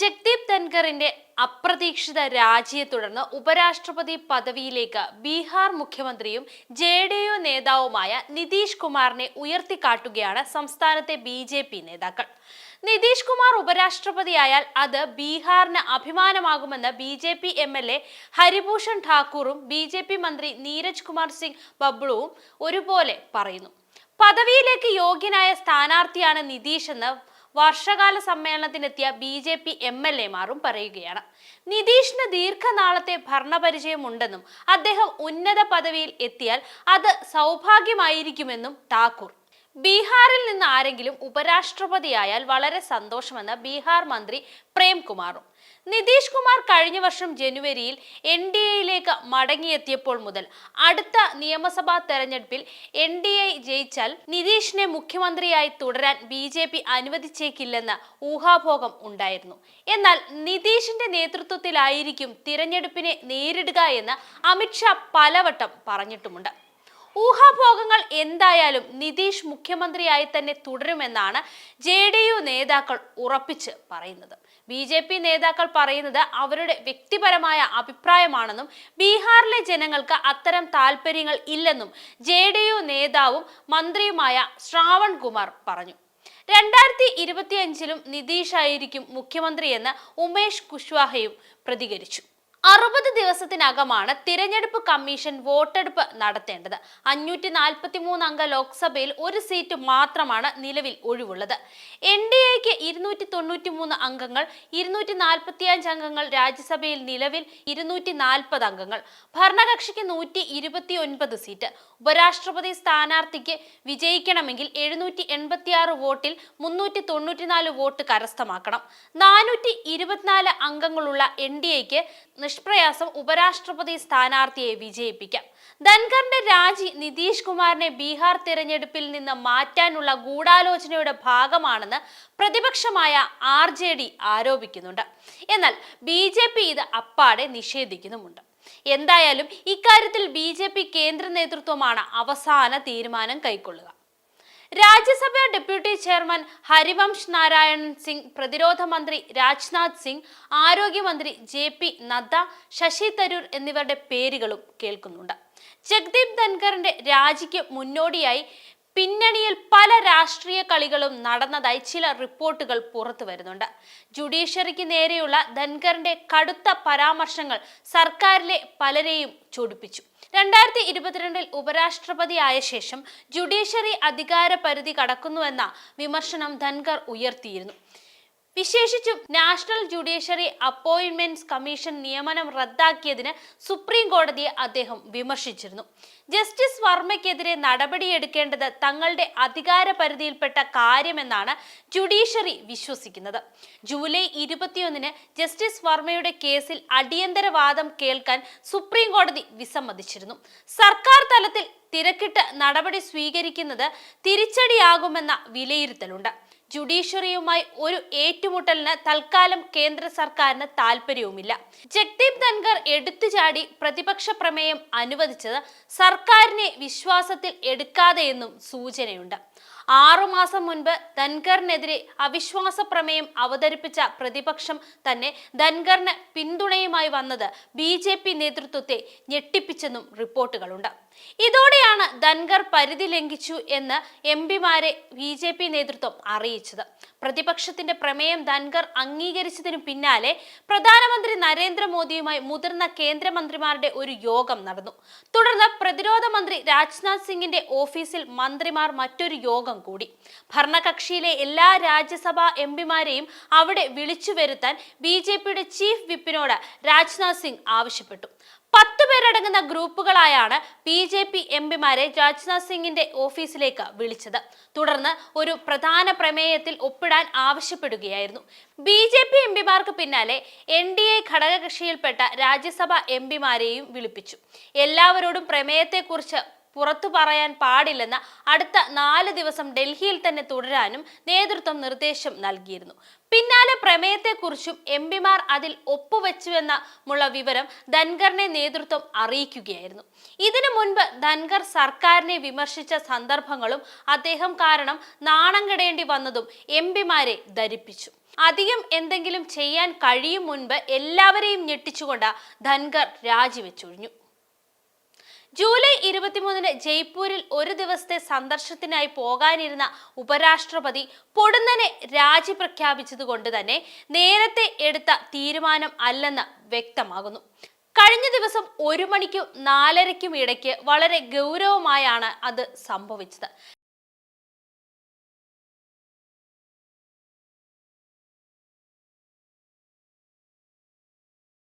ജഗ്ദീപ് ധൻഖറിന്റെ അപ്രതീക്ഷിത രാജിയെ തുടർന്ന് ഉപരാഷ്ട്രപതി പദവിയിലേക്ക് ബീഹാർ മുഖ്യമന്ത്രിയും ജെ ഡി യു നേതാവുമായ നിതീഷ് കുമാറിനെ ഉയർത്തിക്കാട്ടുകയാണ് സംസ്ഥാനത്തെ ബി ജെ പി നേതാക്കൾ. നിതീഷ് കുമാർ ഉപരാഷ്ട്രപതിയായാൽ അത് ബീഹാറിന് അഭിമാനമാകുമെന്ന് B J P M L A Haribhushan ഠാക്കൂറും B J P മന്ത്രി നീരജ് കുമാർ സിംഗ് ബബ്ലുവും ഒരുപോലെ പറയുന്നു. പദവിയിലേക്ക് യോഗ്യനായ സ്ഥാനാർത്ഥിയാണ് നിതീഷ് എന്ന് വർഷകാല സമ്മേളനത്തിനെത്തിയ B J P M L എമാരും പറയുകയാണ്. നിതീഷിന് ദീർഘനാളത്തെ ഭരണപരിചയമുണ്ടെന്നും അദ്ദേഹം ഉന്നത പദവിയിൽ എത്തിയാൽ അത് സൗഭാഗ്യമായിരിക്കുമെന്നും ഠാക്കൂർ ബീഹാറിൽ നിന്ന് ആരെങ്കിലും ഉപരാഷ്ട്രപതിയായാൽ വളരെ സന്തോഷമെന്ന് ബീഹാർ മന്ത്രി പ്രേംകുമാറും. നിതീഷ് കുമാർ കഴിഞ്ഞ വർഷം ജനുവരിയിൽ എൻ ഡി എയിലേക്ക് മടങ്ങിയെത്തിയപ്പോൾ മുതൽ അടുത്ത നിയമസഭാ തെരഞ്ഞെടുപ്പിൽ എൻ ഡി എ ജയിച്ചാൽ നിതീഷിനെ മുഖ്യമന്ത്രിയായി തുടരാൻ ബി ജെ പി അനുവദിച്ചേക്കില്ലെന്ന് ഊഹാഭോഗം ഉണ്ടായിരുന്നു. എന്നാൽ നിതീഷിന്റെ നേതൃത്വത്തിലായിരിക്കും തിരഞ്ഞെടുപ്പിനെ നേരിടുക എന്ന് അമിത്ഷാ പലവട്ടം പറഞ്ഞിട്ടുമുണ്ട്. ഊഹാഭോഗങ്ങൾ എന്തായാലും നിതീഷ് മുഖ്യമന്ത്രിയായി തന്നെ തുടരുമെന്നാണ് ജെ ഡി യു നേതാക്കൾ ഉറപ്പിച്ച് പറയുന്നത്. ബി ജെ പി നേതാക്കൾ പറയുന്നത് അവരുടെ വ്യക്തിപരമായ അഭിപ്രായമാണെന്നും ബീഹാറിലെ ജനങ്ങൾക്ക് അത്തരം താല്പര്യങ്ങൾ ഇല്ലെന്നും ജെ ഡി യു നേതാവും മന്ത്രിയുമായ ശ്രാവൺ കുമാർ പറഞ്ഞു. രണ്ടായിരത്തി ഇരുപത്തിയഞ്ചിലും നിതീഷ് ആയിരിക്കും മുഖ്യമന്ത്രിയെന്ന് ഉമേഷ് കുശ്വാഹയും പ്രതികരിച്ചു. അറുപത് ദിവസത്തിനകമാണ് തിരഞ്ഞെടുപ്പ് കമ്മീഷൻ വോട്ടെടുപ്പ് നടത്തേണ്ടത്. അഞ്ഞൂറ്റി നാൽപ്പത്തി മൂന്ന് അംഗ ലോക്സഭയിൽ ഒരു സീറ്റ് മാത്രമാണ് നിലവിൽ ഒഴിവുള്ളത്. എൻ ഡി എക്ക് ഇരുന്നൂറ്റി തൊണ്ണൂറ്റി മൂന്ന് അംഗങ്ങൾ ഇരുന്നൂറ്റി നാൽപ്പത്തി അഞ്ച് അംഗങ്ങൾ രാജ്യസഭയിൽ നിലവിൽ ഇരുന്നൂറ്റി നാൽപ്പത് അംഗങ്ങൾ. ഭരണകക്ഷിക്ക് നൂറ്റി ഇരുപത്തി ഒൻപത് സീറ്റ്. ഉപരാഷ്ട്രപതി സ്ഥാനാർത്ഥിക്ക് വിജയിക്കണമെങ്കിൽ എഴുന്നൂറ്റി എൺപത്തിയാറ് വോട്ടിൽ മുന്നൂറ്റി തൊണ്ണൂറ്റിനാല് വോട്ട് കരസ്ഥമാക്കണം. നാനൂറ്റി ഇരുപത്തിനാല് അംഗങ്ങളുള്ള എൻ ഡി എക്ക് നിഷ്പ്രയാസം ഉപരാഷ്ട്രപതി സ്ഥാനാർത്ഥിയെ വിജയിപ്പിക്കാം. ധൻഖറിന്റെ രാജി നിതീഷ് കുമാറിനെ ബീഹാർ തിരഞ്ഞെടുപ്പിൽ നിന്ന് മാറ്റാനുള്ള ഗൂഢാലോചനയുടെ ഭാഗമാണെന്ന് പ്രതിപക്ഷമായ ആർ ജെ ഡി ആരോപിക്കുന്നുണ്ട്. എന്നാൽ ബി ജെ പി ഇത് അപ്പാടെ നിഷേധിക്കുന്നുമുണ്ട്. എന്തായാലും ഇക്കാര്യത്തിൽ ബി ജെ പി കേന്ദ്ര നേതൃത്വമാണ് അവസാന തീരുമാനം കൈക്കൊള്ളുക. രാജ്യസഭ ഡെപ്യൂട്ടി ചെയർമാൻ ഹരിവംശ് നാരായണൻ സിംഗ് പ്രതിരോധ മന്ത്രി രാജ്നാഥ് സിംഗ് ആരോഗ്യമന്ത്രി ജെ പി നദ്ദ ശശി തരൂർ എന്നിവരുടെ പേരുകളും കേൾക്കുന്നുണ്ട്. ജഗ്ദീപ് ധൻഖറിന്റെ രാജിക്ക് മുന്നോടിയായി പിന്നണിയിൽ പല രാഷ്ട്രീയ കളികളും നടന്നതായി ചില റിപ്പോർട്ടുകൾ പുറത്തു വരുന്നുണ്ട്. ജുഡീഷ്യറിക്ക് നേരെയുള്ള ധൻഖറിന്റെ കടുത്ത പരാമർശങ്ങൾ സർക്കാരിലെ പലരെയും ചൊടിപ്പിച്ചു. രണ്ടായിരത്തി ഇരുപത്തിരണ്ടിൽ ഉപരാഷ്ട്രപതിയായ ശേഷം ജുഡീഷ്യറി അധികാര പരിധി കടക്കുന്നുവെന്ന വിമർശനം ധൻകർ ഉയർത്തിയിരുന്നു. വിശേഷിച്ചും നാഷണൽ ജുഡീഷ്യറി അപ്പോയിന്റ്മെന്റ്സ് കമ്മീഷൻ നിയമനം റദ്ദാക്കിയതിന് സുപ്രീം കോടതിയെ അദ്ദേഹം വിമർശിച്ചിരുന്നു. ജസ്റ്റിസ് വർമ്മയ്ക്കെതിരെ നടപടിയെടുക്കേണ്ടത് തങ്ങളുടെ അധികാര പരിധിയിൽപ്പെട്ട കാര്യമെന്നാണ് ജുഡീഷ്യറി വിശ്വസിക്കുന്നത്. ജൂലൈ ഇരുപത്തിയൊന്നിന് ജസ്റ്റിസ് വർമ്മയുടെ കേസിൽ അടിയന്തര വാദം കേൾക്കാൻ സുപ്രീം കോടതി വിസമ്മതിച്ചിരുന്നു. സർക്കാർ തലത്തിൽ തിരക്കിട്ട് നടപടി സ്വീകരിക്കുന്നത് തിരിച്ചടിയാകുമെന്ന വിലയിരുത്തലുണ്ട്. ജുഡീഷ്യറിയുമായി ഒരു ഏറ്റുമുട്ടലിന് തൽക്കാലം കേന്ദ്ര സർക്കാരിന് താല്പര്യവുമില്ല ജഗ്ദീപ് ധൻഖർ എടുത്തുചാടി പ്രതിപക്ഷ പ്രമേയം അനുവദിച്ചത് സർക്കാരിനെ വിശ്വാസത്തിൽ എടുക്കാതെയെന്നും സൂചനയുണ്ട്. ആറുമാസം മുൻപ് ധൻഖറിനെതിരെ അവിശ്വാസ പ്രമേയം അവതരിപ്പിച്ച പ്രതിപക്ഷം തന്നെ ധൻഖറിന് പിന്തുണയുമായി വന്നത് ബി ജെ പി നേതൃത്വത്തെ ഞെട്ടിപ്പിച്ചെന്നും റിപ്പോർട്ടുകളുണ്ട്. ഇതോടെയാണ് ധൻഖർ പരിധി ലംഘിച്ചു എന്ന് എം പിമാരെ ബി ജെ പി നേതൃത്വം അറിയിച്ചത്. പ്രതിപക്ഷത്തിന്റെ പ്രമേയം ധൻഖർ അംഗീകരിച്ചതിനു പിന്നാലെ പ്രധാനമന്ത്രി നരേന്ദ്രമോദിയുമായി മുതിർന്ന കേന്ദ്രമന്ത്രിമാരുടെ ഒരു യോഗം നടന്നു. തുടർന്ന് പ്രതിരോധ മന്ത്രി രാജ്നാഥ് സിംഗിന്റെ ഓഫീസിൽ മന്ത്രിമാർ മറ്റൊരു യോഗം കൂടി. ഭരണകക്ഷിയിലെ എല്ലാ രാജ്യസഭാ എം പിമാരെയും അവിടെ വിളിച്ചു വരുത്താൻ ബി ജെ പിയുടെ ചീഫ് വിപ്പിനോട് രാജ്നാഥ് സിംഗ് ആവശ്യപ്പെട്ടു. പത്ത് പേരടങ്ങുന്ന ഗ്രൂപ്പുകളായാണ് ബി ജെ പി എം പിമാരെ രാജ്നാഥ് സിംഗിന്റെ ഓഫീസിലേക്ക് വിളിച്ചത്. തുടർന്ന് ഒരു പ്രധാന പ്രമേയത്തിൽ ഒപ്പിടാൻ ആവശ്യപ്പെടുകയായിരുന്നു. ബി ജെ പി എം പിമാർക്ക് പിന്നാലെ എൻ ഡി എ ഘടകകക്ഷിയിൽപ്പെട്ട രാജ്യസഭാ എം പിമാരെയും വിളിപ്പിച്ചു. എല്ലാവരോടും പ്രമേയത്തെക്കുറിച്ച് പുറത്തു പറയാൻ പാടില്ലെന്ന് അടുത്ത നാല് ദിവസം ഡൽഹിയിൽ തന്നെ തുടരാനും നേതൃത്വം നിർദ്ദേശം നൽകിയിരുന്നു. പിന്നാലെ പ്രമേയത്തെക്കുറിച്ചും എം പിമാർ അതിൽ ഒപ്പുവെച്ചുവെന്നുള്ള വിവരം ധൻഖറിനെ നേതൃത്വം അറിയിക്കുകയായിരുന്നു. ഇതിനു മുൻപ് ധൻഖർ സർക്കാരിനെ വിമർശിച്ച സന്ദർഭങ്ങളും അദ്ദേഹം കാരണം നാണം കെടേണ്ടി വന്നതും എം പിമാരെ ധരിപ്പിച്ചു. അധികം എന്തെങ്കിലും ചെയ്യാൻ കഴിയും മുൻപ് എല്ലാവരെയും ഞെട്ടിച്ചുകൊണ്ട് ധൻഖർ രാജിവെച്ചൊഴിഞ്ഞു. ജൂലൈ ഇരുപത്തിമൂന്നിന് ജയ്പൂരിൽ ഒരു ദിവസത്തെ സന്ദർശനത്തിനായി പോകാനിരുന്ന ഉപരാഷ്ട്രപതി പൊടുന്നനെ രാജി പ്രഖ്യാപിച്ചതുകൊണ്ട് തന്നെ നേരത്തെ എടുത്ത തീരുമാനം അല്ലെന്ന് വ്യക്തമാകുന്നു. കഴിഞ്ഞ ദിവസം ഒരു മണിക്കും നാലരയ്ക്കും ഇടയ്ക്ക് വളരെ ഗൗരവമായാണ് അത് സംഭവിച്ചത്.